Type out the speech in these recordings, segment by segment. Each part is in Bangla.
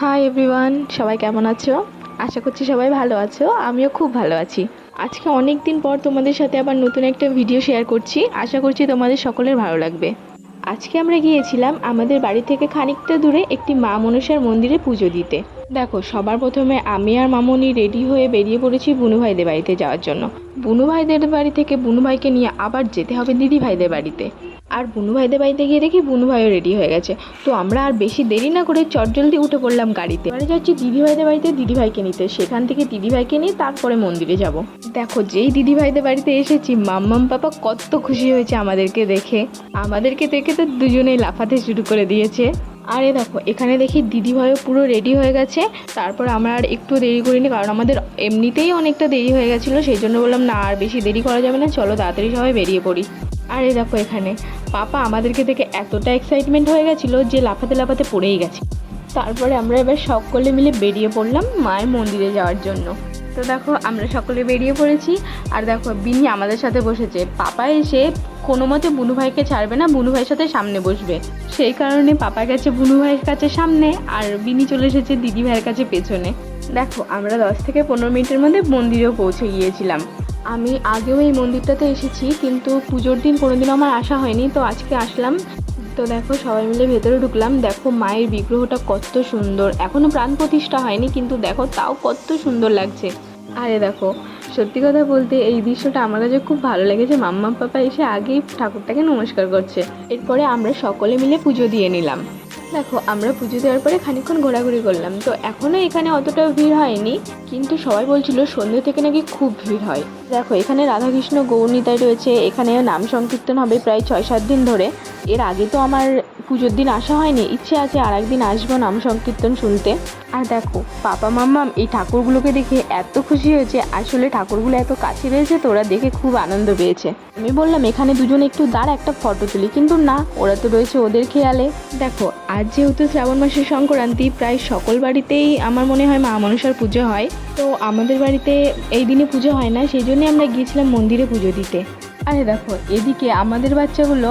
হাই এভরিওয়ান সবাই কেমন আছো? আশা করছি সবাই ভালো আছো। আমিও খুব ভালো আছি। আজকে অনেক দিন পর তোমাদের সাথে আবার নতুন একটা ভিডিও শেয়ার করছি। আশা করছি তোমাদের সকলের ভালো লাগবে। আজকে আমরা গিয়েছিলাম আমাদের বাড়ি থেকে খানিকটা দূরে একটি মা মনসার মন্দিরে পুজো দিতে। দেখো, সবার প্রথমে আমি আর মামনি রেডি হয়ে বেরিয়ে পড়েছি বুনু ভাইদের বাড়িতে যাওয়ার জন্য। বুনু ভাইদের বাড়ি থেকে বুনু ভাইকে নিয়ে আবার যেতে হবে দিদি ভাইদের বাড়িতে। আর বুনু ভাইদের বাড়িতে গিয়ে দেখি বুনু ভাইও রেডি হয়ে গেছে। তো আমরা আর বেশি দেরি না করে চটজলদি উঠে পড়লাম গাড়িতে। এবারে যাচ্ছি দিদি ভাইদের বাড়িতে দিদি ভাইকে নিতে। সেখান থেকে দিদি ভাইকে নিয়ে তারপরে মন্দিরে যাব। দেখো, যেই দিদি ভাইদের বাড়িতে এসেছি, মাম্মাম পাপা কত খুশি হয়েছে আমাদেরকে দেখে। আমাদেরকে দেখে তো দুজনেই লাফাতে শুরু করে দিয়েছে। আরে দেখো, এখানে দেখি দিদিভাইও পুরো রেডি হয়ে গেছে। তারপর আমরা আর একটু দেরি করিনি, কারণ আমাদের এমনিতেই অনেকটা দেরি হয়ে গেছিল। সেই জন্য বললাম, না, আর বেশি দেরি করা যাবে না। চলো, তাড়াতাড়ি সবাই বেরিয়ে পড়ি। আর এই দেখো এখানে, পাপা আমাদেরকে দেখে এতটা এক্সাইটমেন্ট হয়ে গেছিল যে লাফাতে লাফাতে পড়েই গেছে। তারপরে আমরা এবার সকলে মিলে বেরিয়ে পড়লাম মায়ের মন্দিরে যাওয়ার জন্য। তো দেখো, আমরা সকলে বেরিয়ে পড়েছি। আর দেখো, বিনি আমাদের সাথে বসেছে। পাপা এসে কোনো মতে বুনু ভাইকে ছাড়বে না, বুনু ভাইয়ের সাথে সামনে বসবে। সেই কারণে পাপা গেছে বুনু ভাইয়ের কাছে সামনে, আর বিনি চলে এসেছে দিদি ভাইয়ের কাছে পেছনে। দেখো, আমরা দশ থেকে পনেরো মিনিটের মধ্যে মন্দিরেও পৌঁছে গিয়েছিলাম। আমি আগেও এই মন্দিরটাতে এসেছি, কিন্তু পুজোর দিন কোনোদিনও আমার আসা হয়নি, তো আজকে আসলাম। তো দেখো, সবাই মিলে ভেতরে ঢুকলাম। দেখো, মায়ের বিগ্রহটা কত সুন্দর। এখনও প্রাণ প্রতিষ্ঠা হয়নি, কিন্তু দেখো, তাও কত সুন্দর লাগছে। আরে দেখো, সত্যি কথা বলতে এই দৃশ্যটা আমার কাছে খুব ভালো লেগেছে। মাম্মা, পাপা এসে আগেই ঠাকুরটাকে নমস্কার করছে। এরপরে আমরা সকলে মিলে পুজো দিয়ে নিলাম। দেখো, আমরা পুজো দেওয়ার পরে খানিক্ষণ ঘোরাঘুরি করলাম। তো এখনও এখানে অতটা ভিড় হয়নি, কিন্তু সবাই বলছিল সন্ধ্যে থেকে নাকি খুব ভিড় হয়। দেখো, এখানে রাধাকৃষ্ণ গৌরনীতায় রয়েছে এখানে নাম সংকীর্তন হবে প্রায় ছয় সাত দিন ধরে। এর আগে তো আমার পুজোর দিন আসা হয়নি, ইচ্ছে আছে আর একদিন আসব নাম সংকীর্তন শুনতে। আর দেখো, পাপা মাম্মাম এই ঠাকুরগুলোকে দেখে এত খুশি হয়েছে, আসলে ঠাকুরগুলো এত কাছে রয়েছে তো ওরা দেখে খুব আনন্দ পেয়েছে। আমি বললাম, এখানে দুজন একটু দাঁড়, একটা ফটো তুলি। কিন্তু না, ওরা তো রয়েছে ওদের খেয়ালে। দেখো, আজ যেহেতু শ্রাবণ মাসের সংক্রান্তি, প্রায় সকল বাড়িতেই আমার মনে হয় মা মনসার পুজো হয়। তো আমাদের বাড়িতে এই দিনে পুজো হয় না, সেই জন্যই আমরা গিয়েছিলাম মন্দিরে পুজো দিতে। আরে দেখো, এদিকে আমাদের বাচ্চাগুলো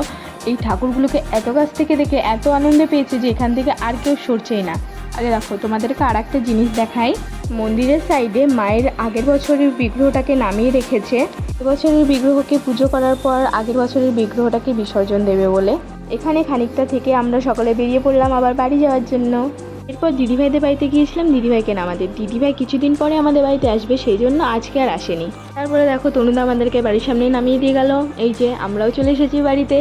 এই ঠাকুরগুলোকে এত কাছ থেকে দেখে এত আনন্দে পেয়েছে যে এখান থেকে আর কেউ সরছেই না। আরে দেখো, তোমাদেরকে আর একটা জিনিস দেখাই। মন্দিরের সাইডে মায়ের আগের বছরের বিগ্রহটাকে নামিয়ে রেখেছে। এবছরের বিগ্রহকে পুজো করার পর আগের বছরের বিগ্রহটাকে বিসর্জন দেবে বলে। এখানে খানিকটা থেকে আমরা সকলে বেরিয়ে পড়লাম আবার বাড়ি যাওয়ার জন্য। এরপর দিদিভাইদের বাড়িতে গিয়েছিলাম, দিদিভাইকে নামাদের দিদিভাই কিছুদিন পরে আমাদের বাড়িতে আসবে, সেই জন্য আজকে আর আসেনি। তারপরে দেখো তনুদা আমাদেরকে বাড়ির সামনেই নামিয়ে দিয়ে গেল। এই যে আমরাও চলে এসেছি বাড়িতে।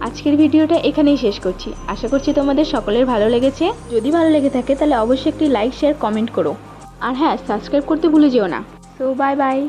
আজকের ভিডিওটা এখানেই শেষ করছি। আশা করছি তোমাদের সকলের ভালো লেগেছে। যদি ভালো লেগে থাকে তাহলে অবশ্যই একটি লাইক, শেয়ার, কমেন্ট করো। আর হ্যাঁ সাবস্ক্রাইব করতে ভুলে যেও না। So bye bye.